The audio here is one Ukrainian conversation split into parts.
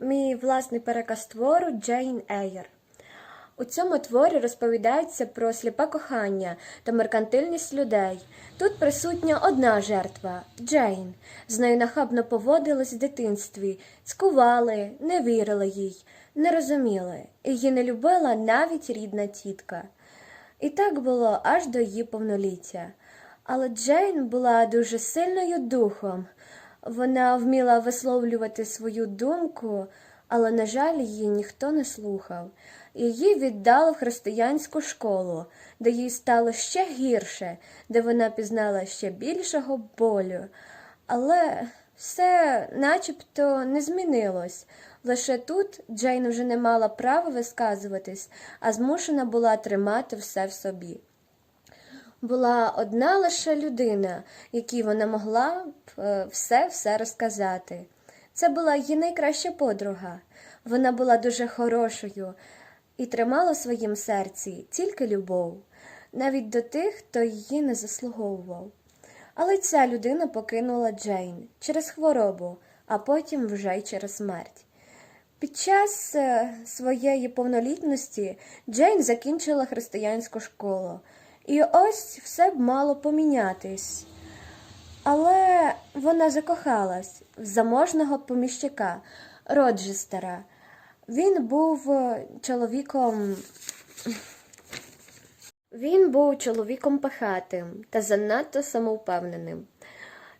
мій власний переказ твору Джейн Ейр. У цьому творі розповідається про сліпе кохання та меркантильність людей. Тут присутня одна жертва Джейн. З нею нахабно поводились в дитинстві, цькували, не вірили їй, не розуміли. Її не любила навіть рідна тітка. І так було аж до її повноліття. Але Джейн була дуже сильною духом. Вона вміла висловлювати свою думку, але, на жаль, її ніхто не слухав. Її віддали в християнську школу, де їй стало ще гірше, де вона пізнала ще більшого болю. Але все начебто не змінилось. Лише тут Джейн вже не мала права висказуватись, а змушена була тримати все в собі. Була одна лише людина, якій вона могла б все-все розказати. Це була її найкраща подруга. Вона була дуже хорошою і тримала в своїм серці тільки любов, навіть до тих, хто її не заслуговував. Але ця людина покинула Джейн через хворобу, а потім вже й через смерть. Під час е, своєї повнолітності Джейн закінчила християнську школу, і ось все б мало помінятись. Але вона закохалась в заможного поміщика Роджестера. Він був е, чоловіком. Він був чоловіком пихатим та занадто самовпевненим.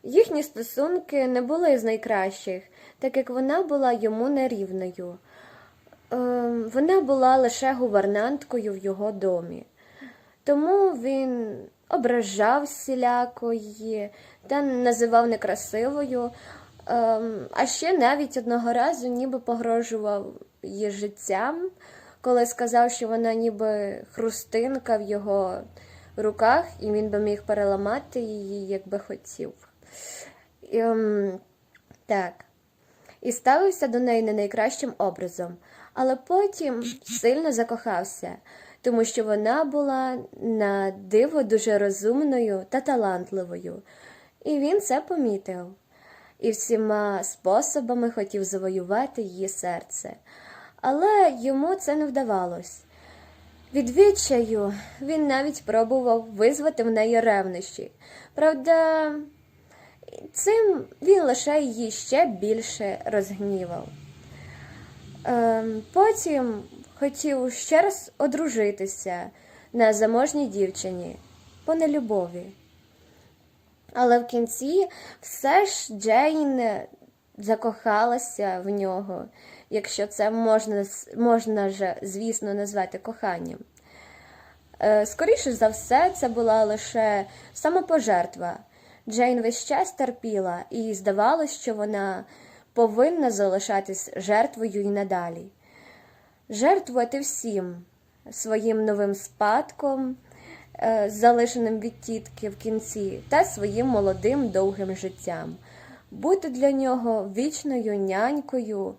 Їхні стосунки не були з найкращих, так як вона була йому нерівною. Ем, Вона була лише гувернанткою в його домі. Тому він ображав всіляко та називав некрасивою, ем, а ще навіть одного разу ніби погрожував її життям, коли сказав, що вона ніби хрустинка в його руках, і він би міг переламати її, якби хотів. Ем, так. І ставився до неї не найкращим образом, але потім сильно закохався, тому що вона була на диво дуже розумною та талантливою. І він це помітив і всіма способами хотів завоювати її серце. Але йому це не вдавалось. Від відчаю він навіть пробував визвати в неї ревнощі. Правда, цим він лише її ще більше розгнівав. Ем, потім хотів ще раз одружитися на заможній дівчині по нелюбові. Але в кінці все ж Джейн закохалася в нього, якщо це можна, можна ж, звісно, назвати коханням. Е, Скоріше за все, це була лише самопожертва. Джейн весь час терпіла, і їй здавалось, що вона повинна залишатись жертвою і надалі. Жертвувати всім своїм новим спадком, е, залишеним від тітки в кінці, та своїм молодим довгим життям, бути для нього вічною нянькою,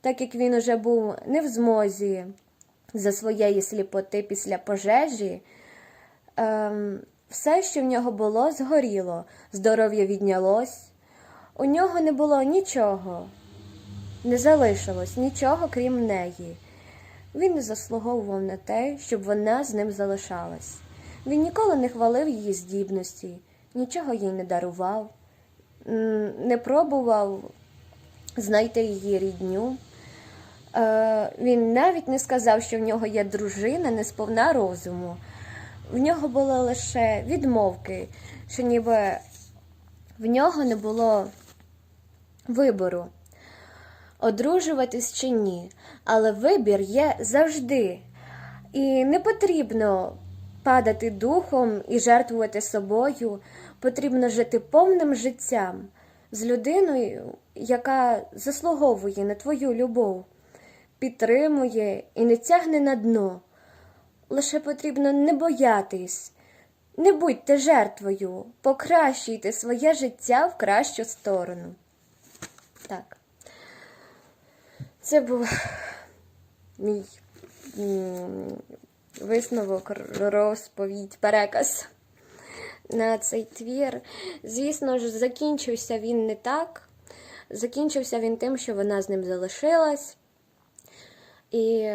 так як він уже був не в змозі за своєї сліпоти після пожежі. Ем, все, що в нього було, згоріло, здоров'я віднялось. У нього не було нічого, не залишилось нічого, крім неї. Він не заслуговував на те, щоб вона з ним залишалась. Він ніколи не хвалив її здібності, нічого їй не дарував, не пробував знайти її рідню. Е, Він навіть не сказав, що в нього є дружина, не сповна розуму. В нього були лише відмовки, що ніби в нього не було вибору, одружуватись чи ні. Але вибір є завжди. І не потрібно падати духом і жертвувати собою. Потрібно жити повним життям з людиною, яка заслуговує на твою любов, підтримує і не тягне на дно. Лише потрібно не боятись, не будьте жертвою, покращуйте своє життя в кращу сторону. Так. Це був мій висновок, розповідь, переказ на цей твір. Звісно ж, закінчився він не так. закінчився він тим, що вона з ним залишилась. І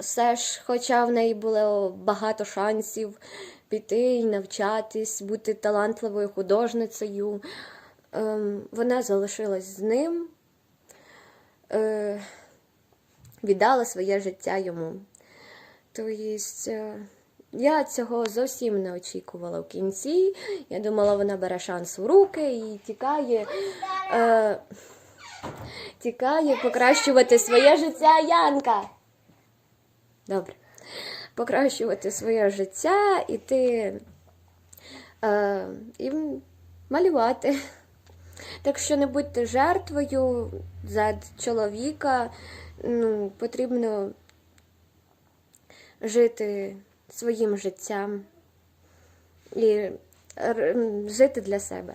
все ж, хоча в неї було багато шансів піти і навчатись, бути талантливою художницею, ем, вона залишилась з ним, е, віддала своє життя йому. Тобто, е, я цього зовсім не очікувала в кінці. Я думала, вона бере шанс в руки і тікає. Е, тікає покращувати своє життя Янка. Добре. Покращувати своє життя, іти е, і малювати. Так що не будьте жертвою за чоловіка. Ну, потрібно жити своїм життям і жити для себе.